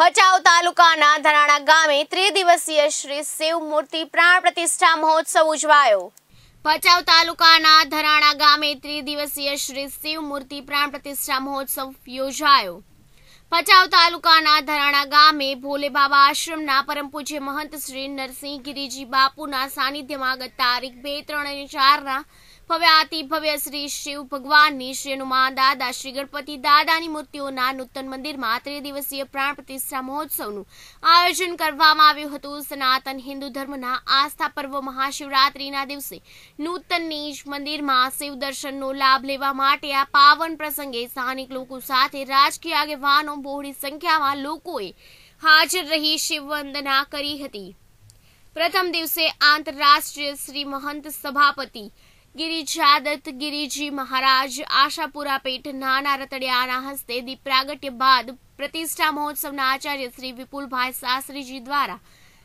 ભચાઉ તાલુકાના ધરાણા ગામે ત્રિદિવસીય શ્રી શિવ મૂર્તિ પ્રાણ પ્રતિષ્ઠા મહોત્સવ ઉજવાયો. ભચાઉ તાલુકાના ધરાણા ગામે ત્રિદિવસીય શ્રી શિવ મૂર્તિ પ્રાણ પ્રતિષ્ઠા મહોત્સવ યોજાયો. ભચાઉ તાલુકાના ધરાણા ગામે ભોલે બાબા આશ્રમના પરમ પૂજ્ય મહંત શ્રી નરસિંહ ગિરિજી બાપુના સાનિધ્યમાં ગત તારીખ બે, ત્રણ અને ચારના અતિ ભવ્ય શ્રી શિવ ભગવાનની શ્રી હનુમાન દાદા, શ્રી ગણપતિ દાદાની મૂર્તિઓના નૂતન મંદિરમાં ત્રિદિવસીય પ્રાણ પ્રતિષ્ઠા મહોત્સવનું આયોજન કરવામાં આવ્યું હતું. સનાતન હિન્દુ ધર્મના આસ્થા પર્વ મહાશિવરાત્રીના દિવસે નૂતન નિજ મંદિરમાં શિવ દર્શનનો લાભ લેવા માટે આ પાવન પ્રસંગે સ્થાનિક લોકો સાથે રાજકીય આગેવાનો બહોળી સંખ્યામાં લોકોએ હાજર રહી શિવ વંદના કરી હતી. પ્રથમ દિવસે આંતરરાષ્ટ્રીય શ્રી મહંત સભાપતિ ગિરિજાદત્ત ગિરિજી મહારાજ, આશાપુરા પેઠ, નાના રતડિયાના હસ્તે દીપ પ્રાગટ્ય બાદ પ્રતિષ્ઠા મહોત્સવના આચાર્ય શ્રી વિપુલભાઈ શાસ્ત્રીજી દ્વારા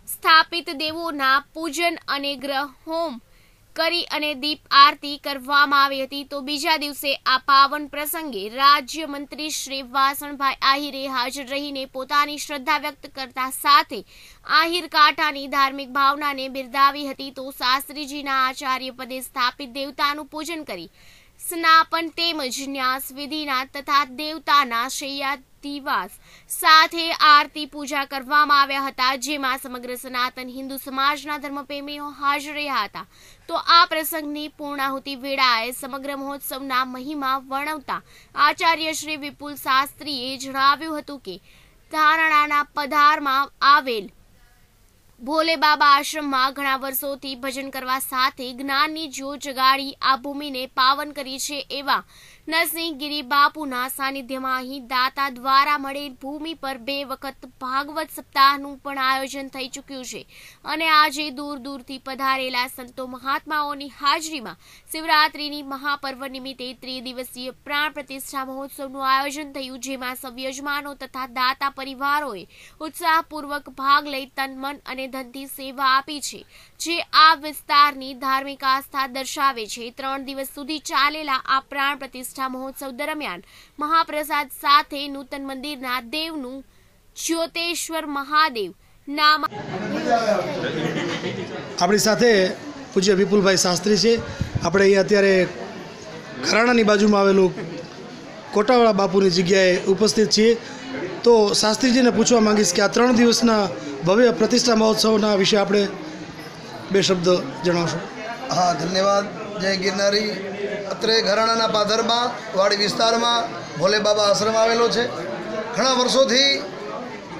સ્થાપિત દેવોના પૂજન અને ગ્રહ હોમ કરી અને દીપ આરતી કરવામાં આવી હતી. તો બીજા દિવસે આ પાવન પ્રસંગે રાજ્ય મંત્રી શ્રી વાસણભાઈ આહિરે હાજર રહીને પોતાની શ્રદ્ધા વ્યક્ત કરતા સાથે આહિર કાંઠાની ધાર્મિક ભાવનાને બિરદાવી હતી. તો શાસ્ત્રીજીના આચાર્ય પદે સ્થાપિત દેવતાનું પૂજન કરી સ્નાપન તેમજ ન્યાસ વિધિના તથા દેવતાના શૈયાધિવાસ સાથે આરતી પૂજા કરવામાં આવ્યા હતા, જેમાં સમગ્ર સનાતન હિન્દુ સમાજના ધર્મપ્રેમીઓ હાજર રહ્યા હતા. તો આ પ્રસંગની પૂર્ણાહુતિ વેળાએ સમગ્ર મહોત્સવના મહિમા વર્ણવતા આચાર્ય શ્રી વિપુલ શાસ્ત્રીએ જણાવ્યું હતું કે ધારણાના પધારમાં આવેલ ભોલે બાબા આશ્રમમાં ઘણા વર્ષોથી ભજન કરવા સાથે જ્ઞાનની જ્યોત જગાડી આ ભૂમિને પાવન કરી છે એવા નરસિંહ ગિરી બાપુના સાનિધ્યમાં અહીં દાતા દ્વારા મળેલ ભૂમિ પર બે વખત ભાગવત સપ્તાહનું પણ આયોજન થઈ ચૂક્યું છે. અને આજે દૂર દૂરથી પધારેલા સંતો મહાત્માઓની હાજરીમાં શિવરાત્રીની મહાપર્વ નિમિત્તે ત્રિદિવસીય પ્રાણ પ્રતિષ્ઠા મહોત્સવનું આયોજન થયું, જેમાં સવ્યજમાનો તથા દાતા પરિવારોએ ઉત્સાહપૂર્વક ભાગ લઈ તન, મન અને ધનથી સેવા આપી છે, જે આ વિસ્તારની ધાર્મિક આસ્થા દર્શાવે છે. ત્રણ દિવસ સુધી ચાલેલા આ પ્રાણ પ્રતિષ્ઠા મહોત્સવ દરમિયાન મહાપ્રસાદ સાથે નૂતન મંદિરના દેવનું જ્યોતેશ્વર મહાદેવ નામ આપણી સાથે પૂજ્ય વિપુલભાઈ શાસ્ત્રી છે. આપણે અહીંયા અત્યારે ખરાણાની બાજુમાં આવેલું કોટાવાળા બાપુની જગ્યાએ ઉપસ્થિત છીએ. તો શાસ્ત્રીજીને પૂછવા માંગીશ કે આ ત્રણ દિવસના ભવ્ય પ્રતિષ્ઠા મહોત્સવના વિશે આપણે બે શબ્દ જણાવશો. હા, ધન્યવાદ. જય ગિરનારી. અત્રે ઘરાણાના પાદરમાં વાડી વિસ્તારમાં ભોલે બાબા આશ્રમ આવેલો છે. ઘણા વર્ષોથી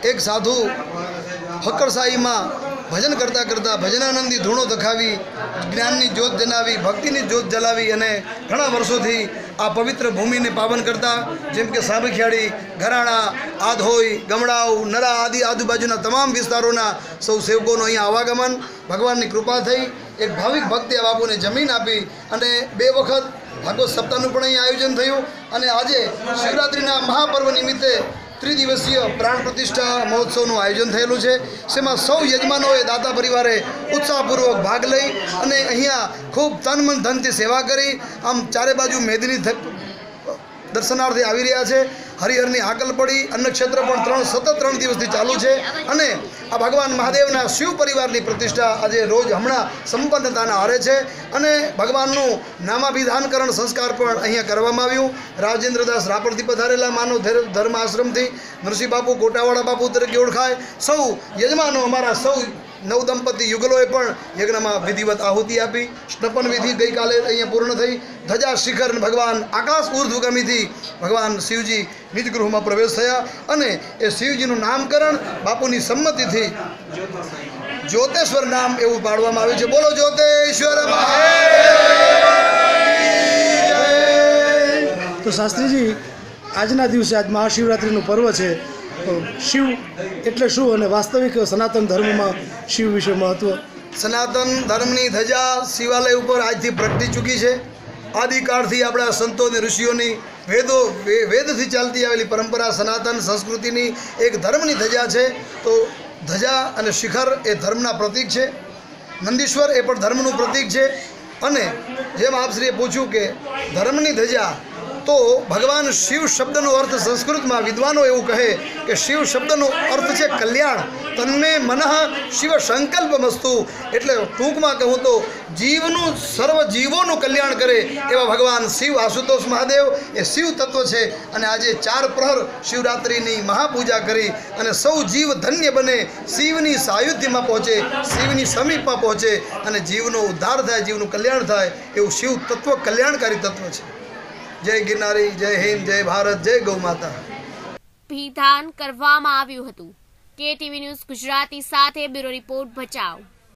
એક સાધુ ફક્કરશાહીમાં ભજન કરતાં કરતાં ભજનાનંદી ધૂણો દખાવી, જ્ઞાનની જ્યોત જનાવી, ભક્તિની જ્યોત જલાવી અને ઘણા વર્ષોથી આ પવિત્ર ભૂમિને પાવન કરતા જેમ કે સાબખિયાળી, ઘરાણા, આધોઈ, ગમડાઉ, નરા આદિ આજુબાજુના તમામ વિસ્તારોના સૌ સેવકોનું અહીંયા આવાગમન. ભગવાનની કૃપા થઈ. એક ભાવિક ભક્તિ બાપુને જમીન આપી અને બે વખત ભાગવત સપ્તાહનું પણ અહીં આયોજન થયું. અને આજે શિવરાત્રિના મહાપર્વ નિમિત્તે ત્રિદિવસીય પ્રાણ પ્રતિષ્ઠા મહોત્સવનું આયોજન થયેલું છે, જેમાં સૌ યજમાનોએ દાતા પરિવારે ઉત્સાહપૂર્વક ભાગ લઈ અને અહીંયા ખૂબ તન મન ધનથી સેવા કરી. આમ ચારે બાજુ મેદની દર્શનાર્થે આવી રહ્યા છે. હરિહરની હાકલ પડી. અન્નક્ષેત્ર પણ ત્રણ સતત ત્રણ દિવસથી ચાલુ છે. અને આ ભગવાન મહાદેવના શિવ પરિવારની પ્રતિષ્ઠા આજે રોજ હમણાં સંપન્નતાના હારે છે. અને ભગવાનનું નામાભિધાનકરણ સંસ્કાર પણ અહીંયા કરવામાં આવ્યું. રાજેન્દ્રદાસ રાપરથી પધારેલા માનવ ધર- ધર્મ આશ્રમથી નરસિંહ બાપુ કોટાવાળા બાપુ તરીકે ઓળખાય. સૌ યજમાનો અમારા સૌ નવ દંપતી યુગલોએ પણ યજ્ઞમાં વિધિવત આહુતિ આપી. સ્નપન વિધિ ગઈકાલે અહીંયા પૂર્ણ થઈ. ધજા શિખર ભગવાન આકાશ ઉર્ધ્વગામીથી ભગવાન શિવજી નિજગૃહમાં પ્રવેશ થયા અને એ શિવજીનું નામકરણ બાપુની સંમતિથી જ્યોતેશ્વર નામ એવું પાડવામાં આવ્યું છે. બોલો જ્યોતેશ્વર તો શાસ્ત્રીજી, આજના દિવસે આજ મહાશિવરાત્રિનું પર્વ છે. શિવ એટલે શું અને વાસ્તવિક સનાતન ધર્મમાં શિવ વિશે મહત્ત્વ સનાતન ધર્મની ધજા શિવાલય ઉપર આજથી પ્રગટી ચૂકી છે. આદિકાળથી આપણા સંતો અને ઋષિઓની વેદો વેદથી ચાલતી આવેલી પરંપરા સનાતન સંસ્કૃતિની એક ધર્મની ધજા છે. તો ધજા અને શિખર એ ધર્મના પ્રતીક છે. નંદીશ્વર એ પણ ધર્મનું પ્રતીક છે. અને જેમ આપશ્રીએ પૂછ્યું કે ધર્મની ધજા તો ભગવાન શિવ શબ્દનો અર્થ સંસ્કૃતમાં વિદ્વાનો એવું કહે કે શિવ શબ્દનો અર્થ છે કલ્યાણ. તન્મે મનઃ શિવ સંકલ્પ મસ્તુ. એટલે ટૂંકમાં કહું તો જીવનું સર્વ જીવોનું કલ્યાણ કરે એવા ભગવાન શિવ આશુતોષ મહાદેવ. એ શિવ તત્વ છે અને આજે ચાર પ્રહર શિવરાત્રિની મહાપૂજા કરી અને સૌ જીવ ધન્ય બને શિવની સાયુધ્યમાં પહોંચે, શિવની સમીપમાં પહોંચે અને જીવનો ઉદ્ધાર થાય, જીવનું કલ્યાણ થાય એવું શિવ તત્વ કલ્યાણકારી તત્વ છે. જય ગિરનારી, જય હિન્દ, જય ભારત, જય ગૌ માતા. વિધાન કરવામાં આવ્યું હતું. કેટીવી ન્યૂઝ ગુજરાતી સાથે બ્યુરો રિપોર્ટ ભચાઉ.